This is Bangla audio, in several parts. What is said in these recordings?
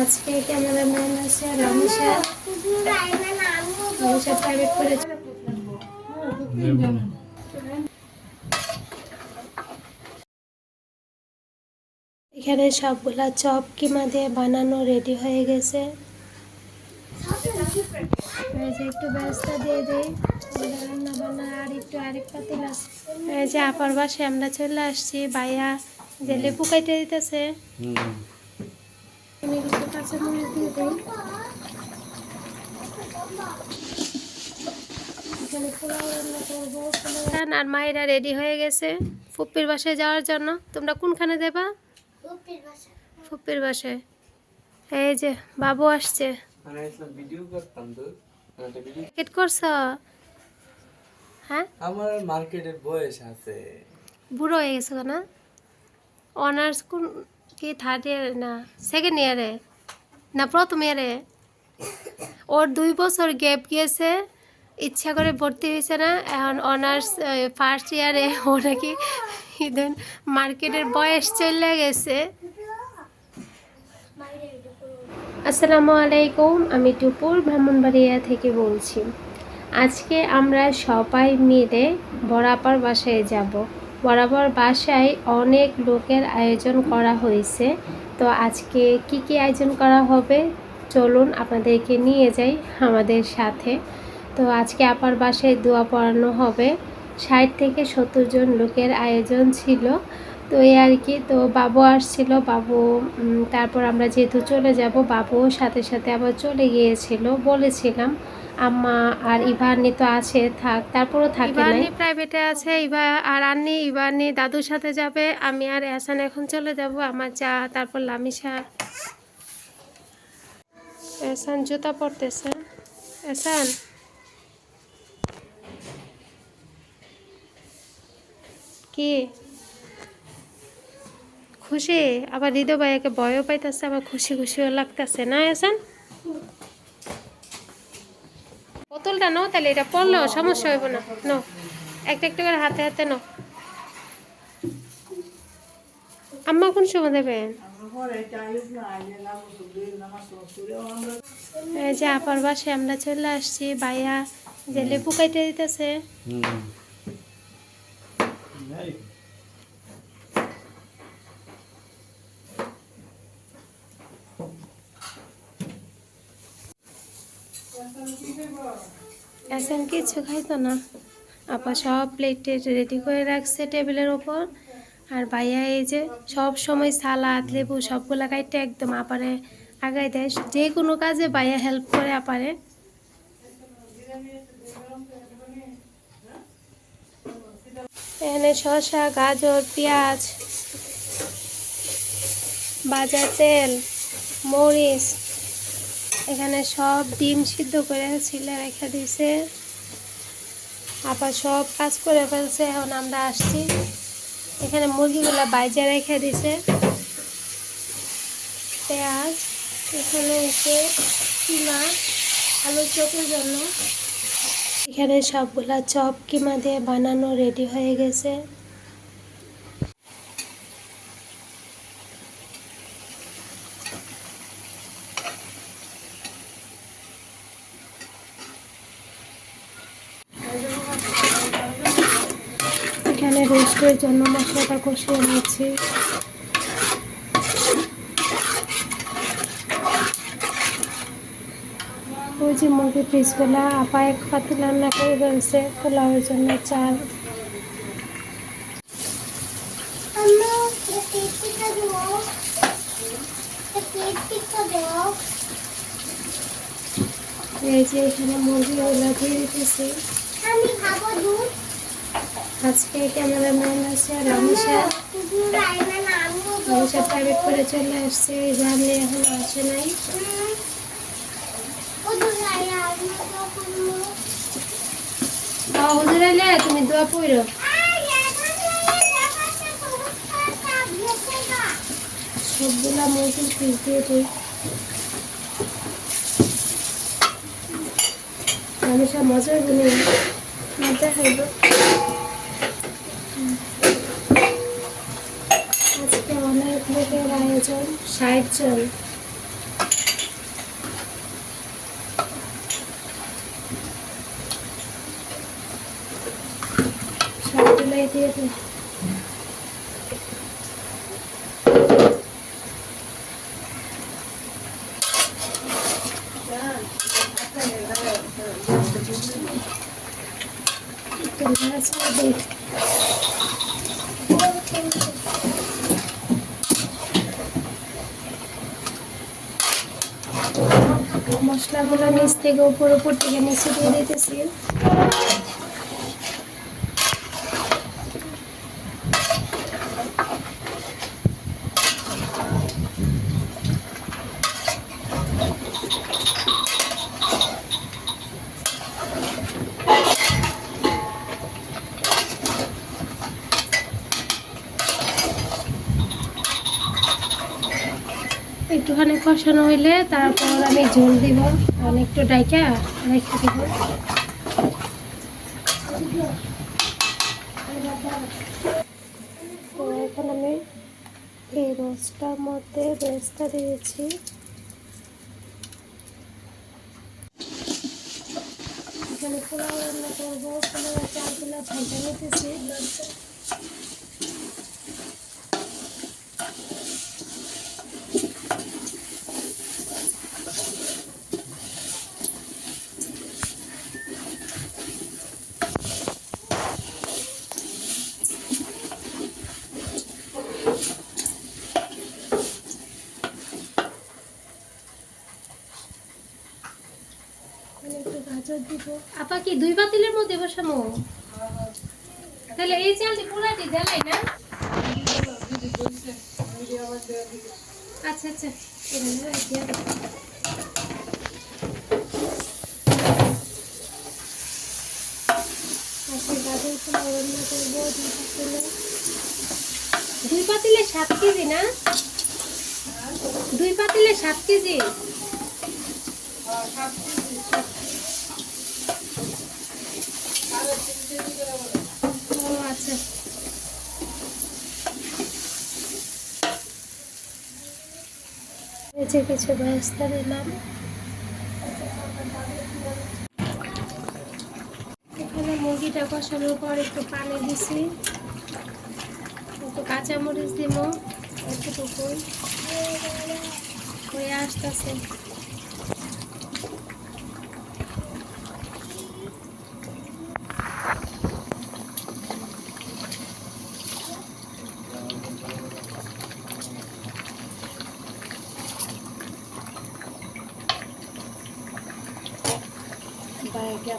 আজকে প্রাইভেট করেছে এখানে সবগুলা চপ কিমা দিয়ে বানানো রেডি হয়ে গেছে। একটু ব্যবস্থা দিয়ে দিই। আমাদের রান্না বান্না আর একটু আরেক পাতিল আছে যে আপার বাসে আমরা চলে আসছি। বাইয়া যে লেবু কাইতে দিতেছে। কাঁচামরিচ দিয়ে দিই আর মায়েরা রেডি হয়ে গেছে ফুপ্পির বাসায় যাওয়ার জন্য। তোমরা কোনখানে দেবা ফুপ্পির বাসায়। এই যে বাবু আসছে। ইসলাম ভিডিও করতাম তো। একটা ভিডিও টিকিট করছ? হ্যাঁ? আমার মার্কেটের বয়স আছে। বুড়ো হয়ে গেছো না? অনার্স কোন কি থার্ড ইয়ার না সেকেন্ড ইয়ারে না প্রথম ইয়ারে ওর দুই বছর গ্যাপ গিয়েছে ইচ্ছা করে ভর্তি হয়েছে না এখন অনার্স ফার্স্ট ইয়ারে ও নাকি ইদেন মার্কেটের বয়স চলে গেছে আসসালামু আলাইকুম আমি টুপুর ব্রাহ্মণবাড়িয়া থেকে বলছি। আজকে আমরা সবাই মিলে বরাবর বাসায় যাব। বরাবর বাসায় অনেক লোকের আয়োজন করা হয়েছে। তো আজকে কি কি আয়োজন করা হবে? চলুন আপনাদেরকে নিয়ে যাই আমাদের সাথে। তো আজকে আপার বাসায় দোয়া পড়ানো হবে। ষাট থেকে সত্তর জন লোকের আয়োজন ছিল। তো এই আর কি, তো বাবু আসছিল, বাবু তারপর আমরা যেহেতু চলে যাব বাবু সাথে সাথে আবার চলে গিয়েছিল, বলেছিলাম। আম্মা আর ইভানি তো আছে, থাক, তারপরও থাকে না প্রাইভেটে আছে, ইভা আর আন্নি ইভানি দাদুর সাথে যাবে, আমি আর এহসান এখন চলে যাব, আমার চা তারপর লামিশা। এহসান জুতা পরতেছে। এহসান? কি? খুশি? আবার হৃদয় ভাইয়াকে ভয়ও পাইতেছে, আবার খুশি খুশিও লাগতেছে, না এসান বোতলটা নাও তাহলে, এটা পড়লেও সমস্যা হইব না। নো একটা একটা করে হাতে হাতে নাও। আম্মা কোন সময় দেবেন? যে আপার বাসে আমরা চলে আসছি, ভাইয়া যে লেবু কাইতে দিতেছে। এখন কিছু খাইতো না। আপা সব প্লেটে রেডি করে রাখছে টেবিলের ওপর। আর ভাইয়া এই যে সব সময় সালাদ, লেবু সবগুলা কাইটে একদম আপারে আগাই দেয়। যে কোনো কাজে ভাইয়া হেল্প করে আপারে। এখানে শসা, গাজর, পেঁয়াজ বাজা তেল, মরিচ এখানে সব ডিম সিদ্ধ করে ছিলে রেখে দিয়েছে। আবার সব কাজ করে ফেলছে, এখন আমরা আসছি। এখানে মুরগিগুলো বাইজে রেখে দিছে পেঁয়াজ, এখানে এসে কিমা, আলু চপের জন্য। এখানে সবগুলা চপ কিমা দিয়ে বানানো রেডি হয়ে গেছে এখানে রোস্টের জন্য মশলাটা কষিয়ে নিচ্ছি ওই যে মুরগির পিসগুলা আপা এক পাতি রান্না করে ফেলছে পোলাওয়ের জন্য চাল। এই যে এখানে মুরগিগুলা দিয়ে দিতেছি। আমি খাব দুধ। আজকে ক্যামেরাম্যান আছে রামিশা রামিশা প্রাইভেট করে চলে আসছে জানলে এখন আসে নাই। তুমি দোয়া পড়ো। সবগুলা মুরগির পিস দিয়ে দিই। রামিশা মজা গুনে মজা খাইব। নাটকের আয়োজন ষাট জন ষাটগুলাই দিয়ে দিই Gracias. মশলাগুলো নিচ থেকে উপর উপর থেকে নিচে দিয়ে দিতেছি। একটুখানি কষানো হইলে তারপর আমি ঝোল দিব একটু ডাইকা রেখে দিব। এখন আমি এই রোস্টটার মধ্যে বেস্তা দিয়েছি। এখানে পোলাও রান্না করব। পোলাও নিতেছি এখানে একটু গাজর দিব আপা কি দুই মধ্যে তাহলে এই চালটি পুরাটি জ্বালাই না? আচ্ছা আচ্ছা। রান্না করব দুই পাতিলে সাত কেজি না? দুই পাতিলে সাত কেজি আচ্ছা এই যে কিছু ব্যবস্থা নিলাম। এখানে মুরগিটা কষানোর পর একটু পানি দিছি। একটু কাঁচামরিচ দিব একটুটুকু হয়ে আসতেছে।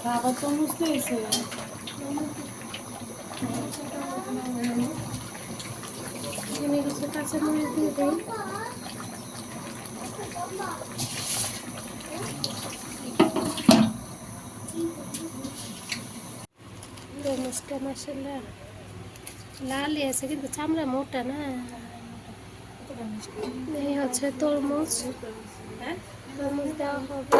খাবার তো বুঝতে হয়েছে। এখানে কিছু কাঁচামরিচ দিয়ে দিই। তরমুজটা মাসাল্লা লালই আছে কিন্তু চামড়া মোটা না। এই হচ্ছে তরমুজ। তরমুজ দেওয়া হবে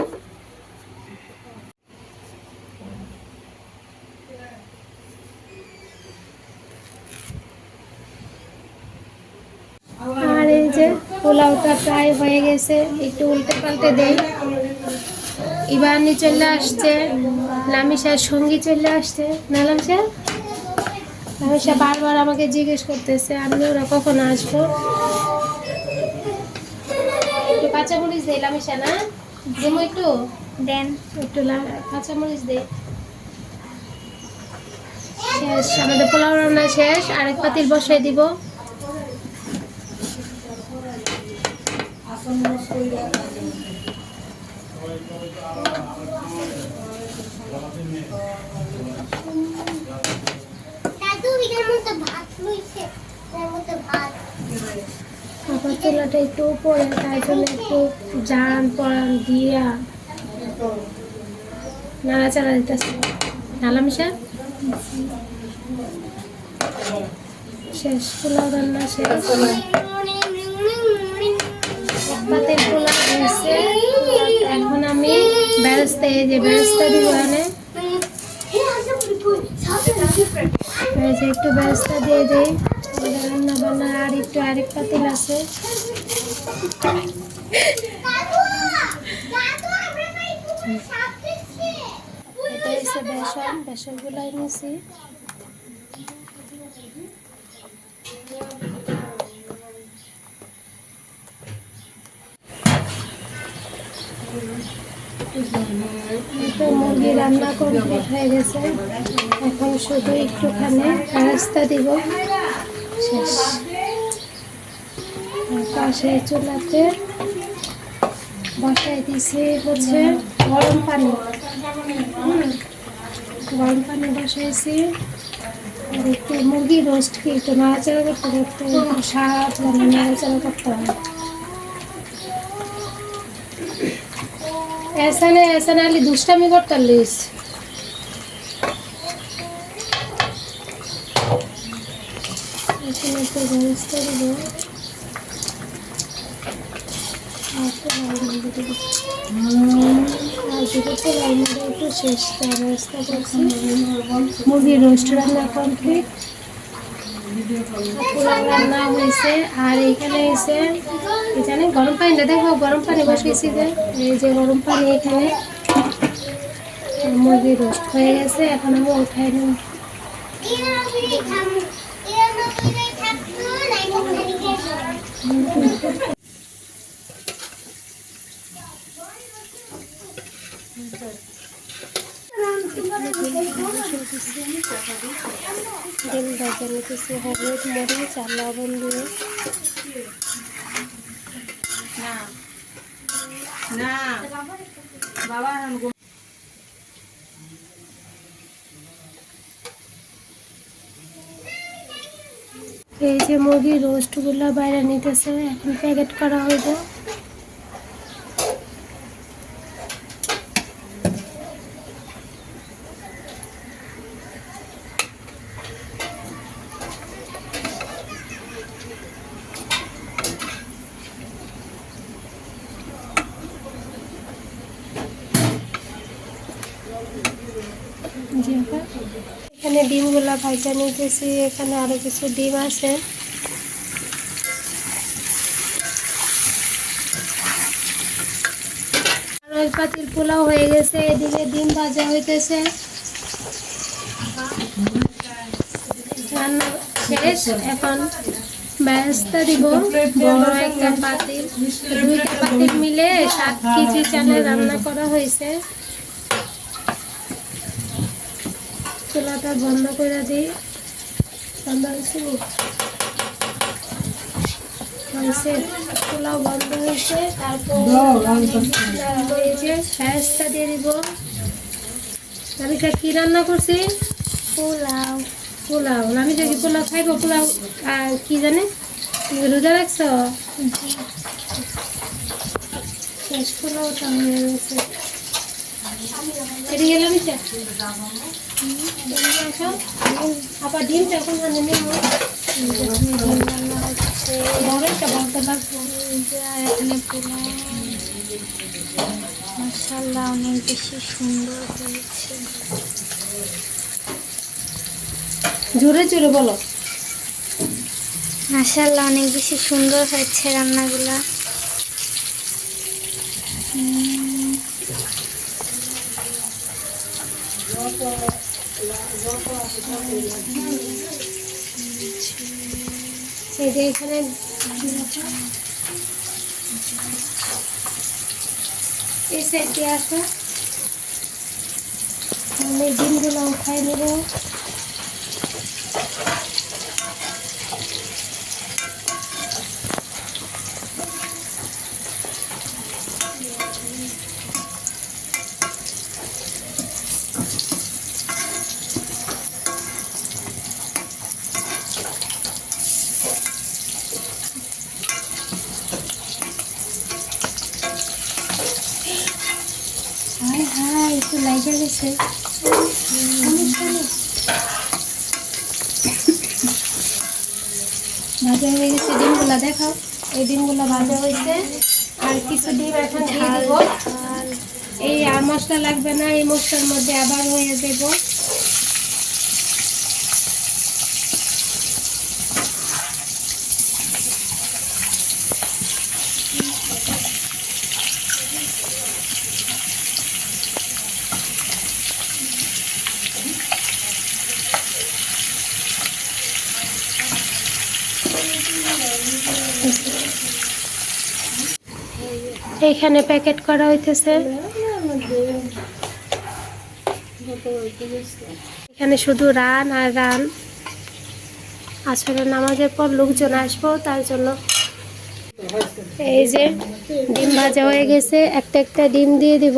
আর এই যে পোলাওটা প্রায় হয়ে গেছে একটু উল্টে পাল্টে দেই। ইবানি চলে আসছে লামিশার সঙ্গী চলে আসছে। না লামিশা লামিশা বারবার আমাকে জিজ্ঞেস করতেছে আমি ওরা কখন আসব? একটু কাঁচামরিচ দেই লামিশা না? দেবো একটু? দেন। একটু কাঁচামরিচ দে শেষ আমাদের পোলাও রান্না শেষ আরেক পাতিল বসাই দিব। আবার চুলাটা একটু উপরে, তাই জন্য একটু জান পরান দিয়া নাড়াচাড়া দিতেছে। নালামিশা শেষ, পোলাও রান্না শেষ। পাতের পোলাও হয়েছে। এখন আমি ব্যবস্থা এই যে ব্যবস্থা দিব এখানে। যে একটু ব্যবস্থা দিয়ে দিই। রান্না বান্না আর একটু আরেক পাতিল আছে। বেসন। বেসন গুলাই তো মুরগি রান্না কমপ্লিট হয়ে গেছে। এখন শুধু একটুখানি রাস্তা দিব। শেষ। পাশে চুলাতে বসাই দিছি হচ্ছে গরম পানি। গরম পানি বসাইছি। আর একটু মুরগি রোস্ট কি একটু নাড়াচাড়া করতে করতে একটু স্বাদ মানে নাড়াচাড়া করতে হয়। আর দুটো তো লাল মন্দির একটু শেষ। তার ব্যবস্থা করছি। মুরগি রোস্ট কমপ্লিট রান্না হয়েছে, আর এখানে এসে এখানে গরম পানিটা দেখো গরম পানি বসিয়েছি যে, এই যে গরম পানি এখানে। মুরগি রোস্ট হয়ে গেছে, এখন আমি উঠাই নিই থাম এরা না করে থাকতো নাই মুখে গেছে ডিম ভাজা নিতেছি হলুদ মরিচ, আর লবণ দিয়ে। এই যে মুরগির রোস্টগুলো বাইরে নিতেছে, এখন প্যাকেট করা হইব এখানে ডিমগুলা ভাজা নিতেছি, এখানে আরও কিছু ডিম আছে। ওই পোলাও হয়ে গেছে, এদিকে ডিম ভাজা হইতেছে। এখন ব্যস্তা দিব। বড় একটা পাতিল, দুইটা পাতিল মিলে সাত কেজি চালে রান্না করা হয়েছে। চুলাটা বন্ধ করে দিই। বন্ধ হয়েছে? হয়েছে পোলাও বন্ধ হয়েছে তারপর দিয়ে দিব। আমি কি রান্না করছি? পোলাও। পোলাও। আমি দেখি পোলাও খাইবো পোলাও আর কি জানে? রোজা রাখছ? শেষ পোলাওটা হয়ে গেছে। এদিকে গেলাম আবার ডিমটা এখন রান্না নেব বড়টা বলতে লাগবো এখানে পোলাও মাশাআল্লাহ অনেক বেশি সুন্দর হয়েছে জোরে জোরে বলো। মাশাআল্লাহ অনেক বেশি সুন্দর হয়েছে রান্নাগুলা। এই যে এখানে এই সাইড দিয়ে আসো। আমি ডিমগুলো উঠাই নেব। একটু লাইটে গেছে ভাজা হয়ে গেছে ডিমগুলো, দেখাও। এই ডিমগুলো ভাজা হয়েছে। আর কিছু ডিম এখন দিয়ে দেবো। এই আর মশলা লাগবে না, এই মশলার মধ্যে আবার হয়ে দেব এইখানে প্যাকেট করা হইতেছে। এখানে শুধু রান আর রান। আসলে নামাজের পর লোকজন আসব, তার জন্য এই যে ডিম ভাজা হয়ে গেছে, একটা একটা ডিম দিয়ে দিব।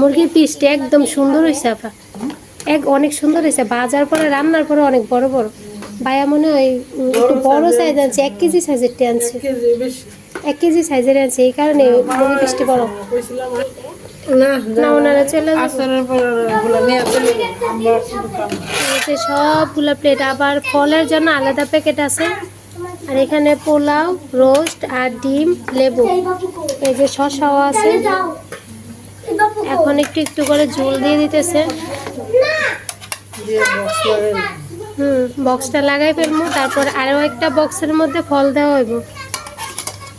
মুরগির পিসটা একদম সুন্দর হয়েছে আপা। এক, অনেক সুন্দর হয়েছে বাজার পরে, রান্নার পরে অনেক বড় বড়। ভাইয়া মনে হয় একটু বড় সাইজ আনছে এক কেজি সাইজের টি আনছে। এক কেজি সাইজের আনছে এই কারণে পিসটি বড়। না ওনারা চলে যাবে। এই যে সবগুলো প্লেট আবার ফলের জন্য আলাদা প্যাকেট আছে। আর এখানে পোলাও রোস্ট আর ডিম লেবু। এই যে শসাও আছে। এখন একটু একটু করে ঝোল দিয়ে দিতেছে। হুম, বক্সটা লাগাই ফেলব, তারপর আরও একটা বক্সের মধ্যে ফল দেওয়া হইব।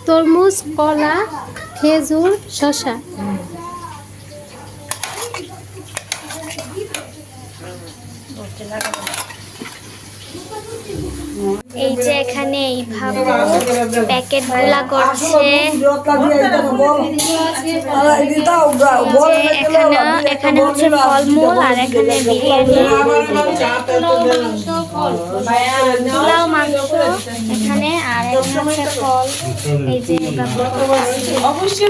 তরমুজ, কলা, খেজুর, শসা। এই যে এখানে এইভাবে প্যাকেটগুলা করছে এখানে এখানে হচ্ছে ফলমূল আর এখানে বিরিয়ানি পোলাও মাংস এখানে আর এখানে হচ্ছে ফল এই যে অবশ্যই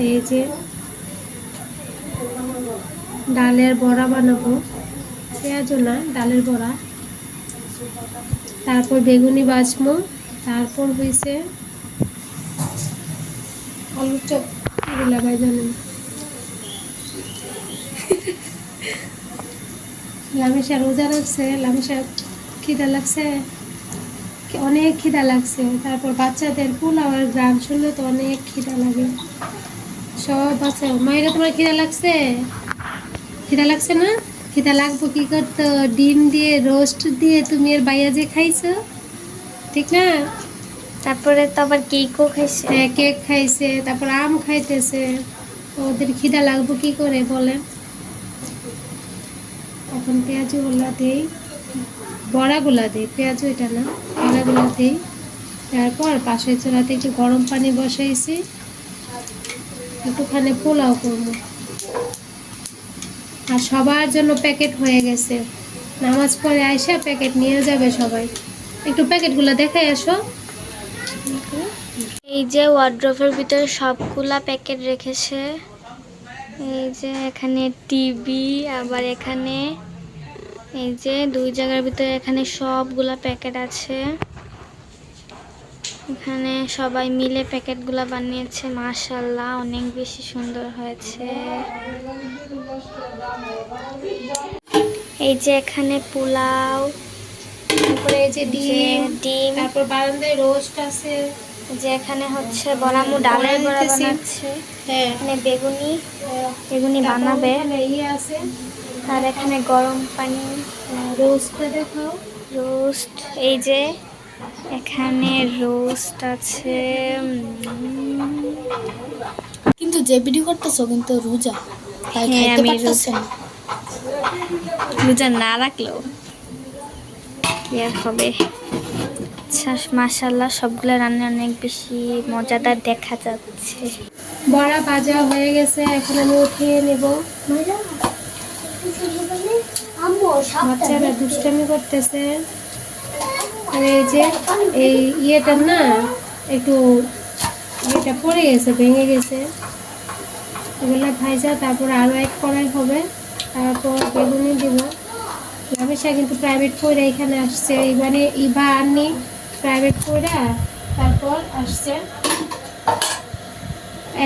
এই যে ডালের বড়া বানাবো। পেঁয়াজও না, ডালের বড়া। তারপর বেগুনি বাজমো তারপর হয়েছে আলুর চপ। এগুলা জানেন। লামিশা রোজা রাখছে লামিশা খিদা লাগছে। অনেক খিদা লাগছে। তারপর বাচ্চাদের পোলাওয়ের গ্রাম শুনলে তো অনেক খিদা লাগে। সব বাচ্চা মায়েরা তোমার খিদা লাগছে? খিদা লাগছে না? খিদা লাগবো কি করতো? ডিম দিয়ে রোস্ট দিয়ে তুমি এর বাইয়া যে খাইছো? ঠিক না? তারপরে তো আবার কেকও খাইছে। হ্যাঁ কেক খাইছে তারপর আম খাইতেছে। ওদের খিদা লাগবো কি করে বলে এখন পেঁয়াজু গুলা দেই। বড়াগুলা দেই পেঁয়াজু এটা না বড়াগুলা দেই। তারপর পাশের চুলাতে একটু গরম পানি বসাইছি। একটুখানি পোলাও করব। আর সবার জন্য প্যাকেট হয়ে গেছে। নামাজ পড়ে আইসা প্যাকেট নিয়ে যাবে সবাই। একটু প্যাকেটগুলো দেখাই আসো। এই যে ওয়ার্ড্রোফের ভিতরে সবগুলা প্যাকেট রেখেছে। এই যে এখানে টিভি আবার এখানে এই যে দুই জায়গার ভিতরে এখানে সবগুলা প্যাকেট আছে। এখানে সবাই মিলে প্যাকেটগুলা বানিয়েছে মাশাল্লাহ অনেক বেশি সুন্দর হয়েছে। এই যে এখানে পোলাও তারপরে এই যে ডিম ডিম। তারপর বারান্দায় রোস্ট আছে। যে এখানে হচ্ছে ডালের বড়া বানাচ্ছে। হ্যাঁ। এখানে বেগুনি বেগুনি বানাবে। আছে। আর এখানে গরম পানি। দেখাও। রোস্ট এই যে এখানে রোস্ট আছে কিন্তু যে ভিডিও করতেছো কিন্তু রোজা তাই হ্যাঁ, খাইতে আমি রোজা। না। রোজা না রাখলেও আর হবে? আচ্ছা মাসাল্লাহ সবগুলো রান্না অনেক বেশি মজাদার দেখা যাচ্ছে। বড়া ভাজা হয়ে গেছে এখন আমি উঠিয়ে নেব। আম্মু বাচ্চারা দুষ্টামি করতেছে। আর এই যে এই ইয়েটা না, একটু ইয়েটা পড়ে গেছে, ভেঙে গেছে। এগুলো ভাইজা তারপর আরও এক কড়াই হবে, তারপর বেগুনি দিব। রামেশা কিন্তু প্রাইভেট পড়ে এখানে আসছে এবারে ইভা আননি প্রাইভেট পড়া তারপর আসছে।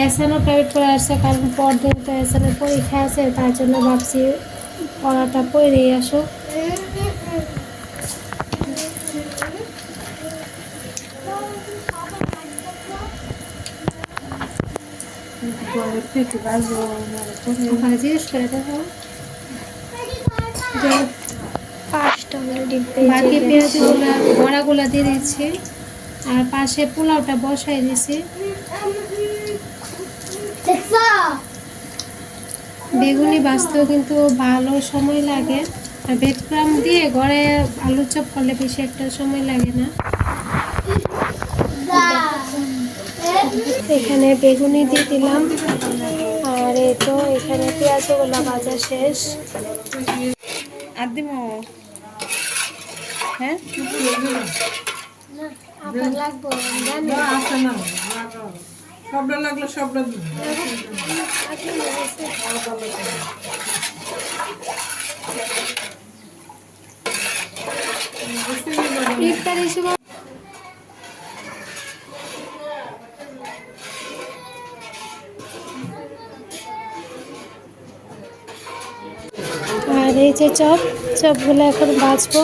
এসানও প্রাইভেট পড়ে আসছে, কারণ পরদিন তো এসানের পরীক্ষা আছে, তার জন্য ভাবছি পড়াটা পরে আসো ওখানে দিয়ে দিচ্ছি আর পাশে পোলাওটা বসাই দিছি বেগুনি বাঁচতেও কিন্তু ভালো সময় লাগে। আর বেডক্রাম দিয়ে ঘরে আলু চপ করলে বেশি একটা সময় লাগে না। এখানে বেগুনি দিয়ে দিলাম। আর এই তো এখানে পেঁয়াজগুলো ভাজা শেষ। আর দিমো হ্যাঁ? সবটা লাগল সবটা ইফতার হিসেবে যে চপ চপগুলো এখন বাজবো।